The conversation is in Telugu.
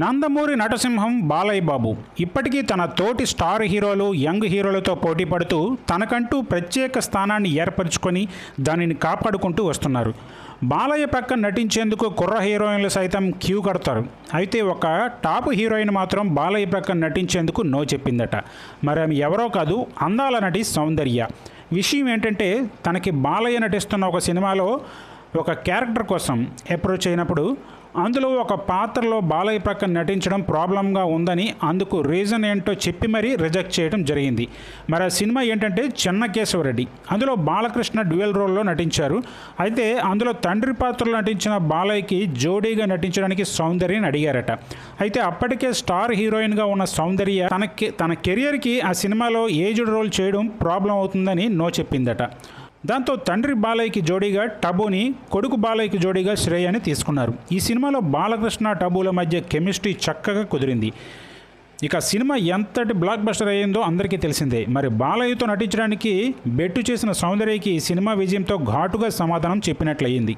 నందమూరి నటసింహం బాలయ్య బాబు ఇప్పటికీ తన తోటి స్టార్ హీరోలు యంగ్ హీరోలతో పోటీ పడుతూ తనకంటూ ప్రత్యేక స్థానాన్ని ఏర్పరచుకొని దానిని కాపాడుకుంటూ వస్తున్నారు. బాలయ్య పక్కన నటించేందుకు కుర్ర హీరోయిన్లు సైతం క్యూ కడతారు. అయితే ఒక టాప్ హీరోయిన్ మాత్రం బాలయ్య పక్కన నటించేందుకు నో చెప్పిందట. మరి ఆమె ఎవరో కాదు అందాల నటి సౌందర్య. విషయం ఏంటంటే తనకి బాలయ్య నటిస్తున్న ఒక సినిమాలో ఒక క్యారెక్టర్ కోసం అప్రోచ్ అయినప్పుడు అందులో ఒక పాత్రలో బాలయ్య ప్రక్కన నటించడం ప్రాబ్లంగా ఉందని అందుకు రీజన్ ఏంటో చెప్పి మరీ రిజెక్ట్ చేయడం జరిగింది. మరి ఆ సినిమా ఏంటంటే చెన్నకేశవరెడ్డి అందులో బాలకృష్ణ డ్యూయల్ రోల్లో నటించారు. అయితే అందులో తండ్రి పాత్రలో నటించిన బాలయ్యకి జోడీగా నటించడానికి సౌందర్యని అడిగారట. అయితే అప్పటికే స్టార్ హీరోయిన్గా ఉన్న సౌందర్య తనకి తన కెరియర్కి ఆ సినిమాలో ఏజ్డ్ రోల్ చేయడం ప్రాబ్లం అవుతుందని నో చెప్పిందట. దాంతో తండ్రి బాలయ్యకి జోడీగా టబుని కొడుకు బాలయ్యకి జోడీగా శ్రేయాని తీసుకున్నారు. ఈ సినిమాలో బాలకృష్ణ టబుల మధ్య కెమిస్ట్రీ చక్కగా కుదిరింది. ఇక సినిమా ఎంతటి బ్లాక్ బస్టర్ అయ్యిందో అందరికీ తెలిసిందే. మరి బాలయ్యతో నటించడానికి బెట్టు చేసిన సౌందర్యకి సినిమా విజయంతో ఘాటుగా సమాధానం చెప్పినట్లయింది.